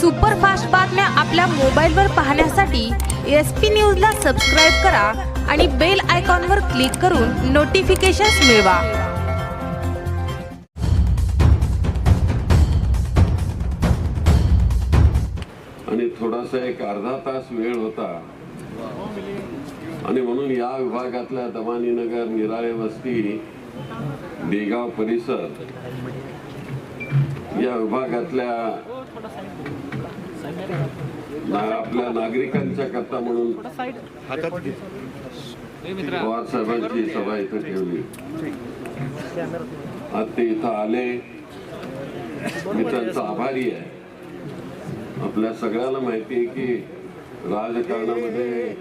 Superfast बातम्या आपल्या मोबाईलवर पाहण्यासाठी एस पी न्यूजला सबस्क्राईब करा आणि बेल आयकॉनवर क्लिक करून नोटिफिकेशन्स मिळवा. आणि थोडासा एक अर्धा तास वेळ होता. आणि म्हणून या विभागातल्या दमानी नगर निराळे वस्ती देगाव परिसर या विभागातल्या ना- आपल्या नागरिकांच्या करता म्हणून पवार साहेबांची सभा इथं ठेवली. आज ते इथं आले. मी त्यांचा आभारी आहे. आपल्या सगळ्याला माहिती आहे की राजकारणामध्ये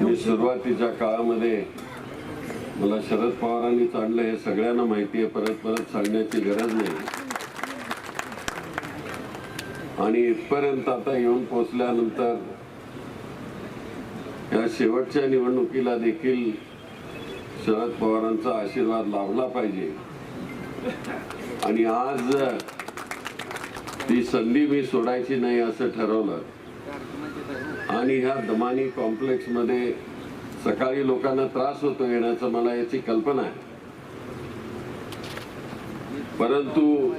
मी सुरुवातीच्या काळामध्ये मला शरद पवारांनी चाललं हे सगळ्यांना माहिती आहे. परत परत सांगण्याची गरज नाही. आणि इथपर्यंत आता येऊन पोचल्यानंतर या शेवटच्या निवडणुकीला देखील शरद पवारांचा आशीर्वाद लाभला पाहिजे. आणि आज ती संधी मी सोडायची नाही असं ठरवलं. आणि ह्या दमानी कॉम्प्लेक्समध्ये सकाळी लोकांना त्रास होतो येण्याचा मला याची कल्पना आहे. परंतु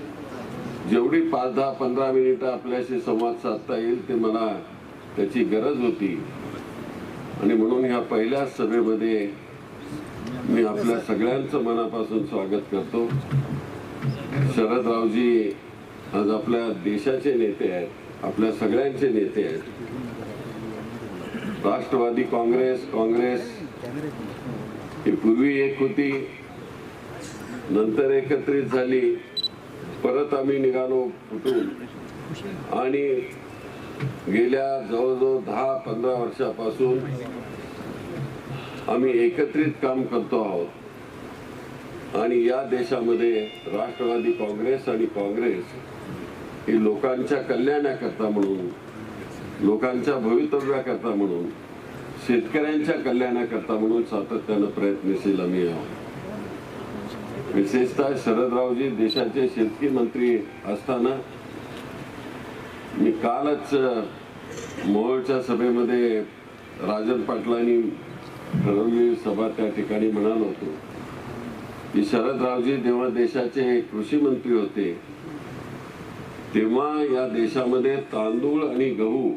जेवढी पाच दहा पंधरा मिनिटं आपल्याशी संवाद साधता येईल ते मला त्याची गरज होती. आणि म्हणून ह्या पहिल्या सभेमध्ये मी आपल्या सगळ्यांचं मनापासून स्वागत करतो. शरदरावजी आज आपल्या देशाचे नेते आहेत आपल्या सगळ्यांचे नेते आहेत. राष्ट्रवादी काँग्रेस काँग्रेस. ही पूर्वी एक होती नंतर एकत्रित झाली. परत आम्ही निघालो कुठून? आणि गेल्या जवळजवळ दहा पंधरा वर्षापासून आम्ही एकत्रित काम करतो आहोत. आणि या देशामध्ये राष्ट्रवादी काँग्रेस आणि काँग्रेस ही लोकांच्या कल्याणाकरता म्हणून लोकांच्या भवितव्याकरता म्हणून शेतकऱ्यांच्या कल्याणाकरता म्हणून सातत्यानं प्रयत्नशील आम्ही आहोत. विशेषतः शरदरावजी देशाचे शेतकी मंत्री असताना मी कालच मोहोळच्या सभेमध्ये राजन पाटलांनी ठरवलेली सभा त्या ठिकाणी म्हणालो होतो. की शरदरावजी जेव्हा देशाचे कृषी मंत्री होते तेव्हा या देशामध्ये तांदूळ आणि गहू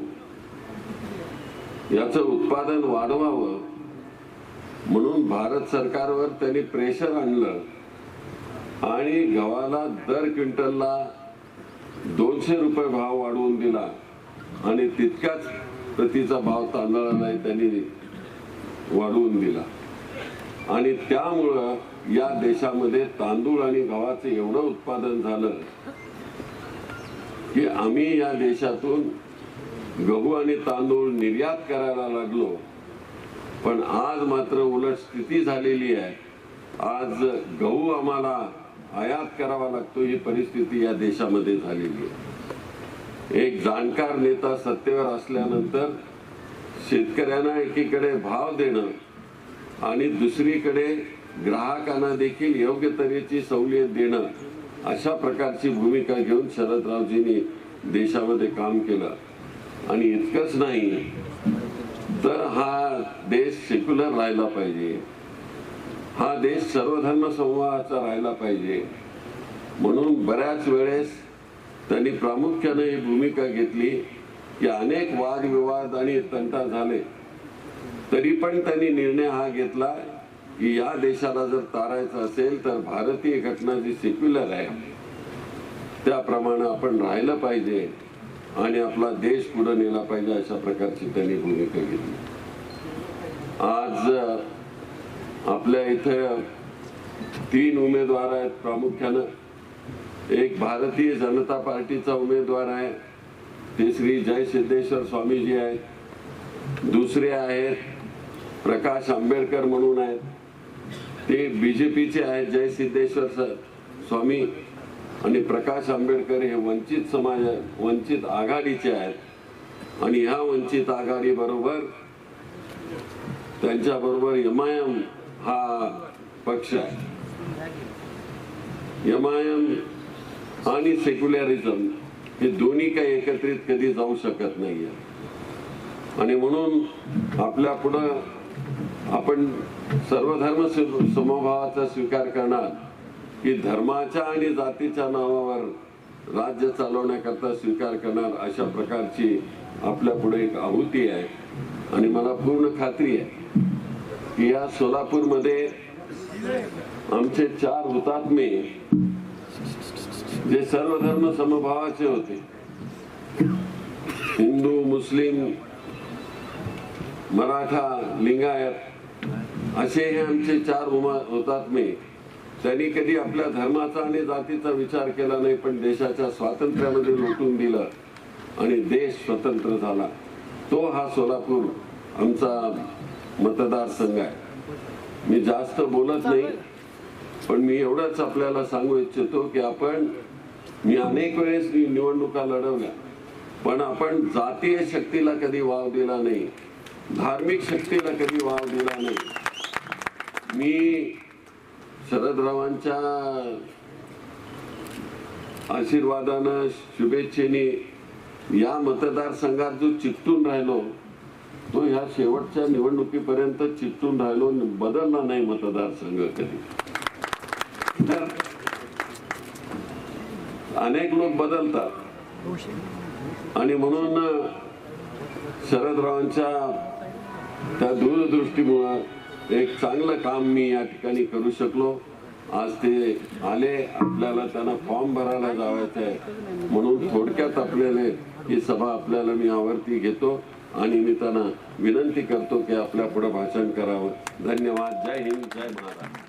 याचं उत्पादन वाढवावं म्हणून भारत सरकारवर त्यांनी प्रेशर आणलं आणि गव्हाला दर क्विंटलला दोनशे रुपये भाव वाढवून दिला. आणि तितकाच प्रतीचा भाव तांदळालाही त्यांनी वाढवून दिला. आणि त्यामुळं या देशामध्ये तांदूळ आणि गव्हाचं एवढं उत्पादन झालं की आम्ही या देशातून गहू आणि तांदूळ निर्यात करायला लागलो. पण आज मात्र उलट स्थिती झालेली आहे. आज गहू आम्हाला आयात करावा लागतो ही परिस्थिती या देशामध्ये झालेली आहे. एक जाणकार नेता सत्तेवर असल्यानंतर शेतकऱ्यांना एकीकडे भाव देणं आणि दुसरीकडे ग्राहकांना देखील योग्य तऱ्हेची सवलत देणं अशा प्रकारची भूमिका घेऊन शरदरावजींनी देशामध्ये काम केलं. आणि इतकंच नाही तर हा देश सेक्युलर राहिला पाहिजे. हा देश सर्वधर्म समूहाचा राहिला पाहिजे. म्हणून बऱ्याच वेळेस त्यांनी प्रामुख्याने ही भूमिका घेतली की अनेक वादविवाद आणि तंटा झाले. तरी पण त्यांनी निर्णय हा घेतला की या देशाला जर तारायचं असेल तर भारतीय घटना जी सेक्युलर आहे त्याप्रमाणे आपण राहिलं पाहिजे. आणि आपला देश पुढे नेला पाहिजे अशा प्रकारची त्यांनी भूमिका घेतली. आज आपल्या इथं तीन उमेदवार आहेत प्रामुख्यानं. एक भारतीय जनता पार्टीचा उमेदवार आहे. ते श्री जय सिद्धेश्वर स्वामीजी आहेत. दुसरे आहेत प्रकाश आंबेडकर म्हणून आहेत. ते बीजेपीचे आहेत जय सिद्धेश्वर स- स्वामी. आणि प्रकाश आंबेडकर हे वंचित समाज वंचित आघाडीचे आहेत. आणि ह्या वंचित आघाडी बरोबर त्यांच्या बरोबर एम आय एम हा पक्ष आहे. एम आय एम आणि सेक्युलरिझम हे दोन्ही काही एकत्रित कधी जाऊ शकत नाहीये. आणि म्हणून आपल्या पुढं आपण सर्वधर्म सम- समभावाचा स्वीकार करणार. की धर्माच्या आणि जातीच्या नावावर राज्य चालवण्याकरता स्वीकार करणार अशा प्रकारची आपल्या पुढे एक आहुती आहे. आणि मला पूर्ण खात्री आहे की या सोलापूरमध्ये आमचे चार हुतात्मे जे सर्वधर्म समभावाचे होते. हिंदू मुस्लिम मराठा लिंगायत असे हे आमचे चार उमा हुतात्मे त्यांनी कधी आपल्या धर्माचा आणि जातीचा विचार केला नाही पण देशाच्या स्वातंत्र्यामध्ये लोटून दिलं आणि देश स्वतंत्र झाला. तो हा सोलापूर आमचा मतदारसंघ आहे. मी जास्त बोलत नाही पण मी एवढंच आपल्याला सांगू इच्छितो की आपण मी अनेक वेळेस निवडणुका लढवल्या पण आपण जातीय शक्तीला कधी वाव दिला नाही धार्मिक शक्तीला कधी वाव दिला नाही. मी शरदरावांच्या आशीर्वादानं शुभेच्छेने या मतदारसंघात जो चिकटून राहिलो तो ह्या शेवटच्या निवडणुकीपर्यंत चिकटून राहिलो बदलला नाही मतदारसंघ कधी. तर अनेक लोक बदलतात. आणि म्हणून शरदरावांच्या त्या दूरदृष्टीमुळं एक चांगलं काम मी या ठिकाणी करू शकलो. आज ते आले आपल्याला त्यांना फॉर्म भरायला जावायचं आहे. म्हणून थोडक्यात आपल्याला ही सभा आपल्याला मी आवर्ती घेतो आणि मी त्यांना विनंती करतो की आपल्या पुढे भाषण करावं. धन्यवाद. जय हिंद. जय महाराष्ट्र.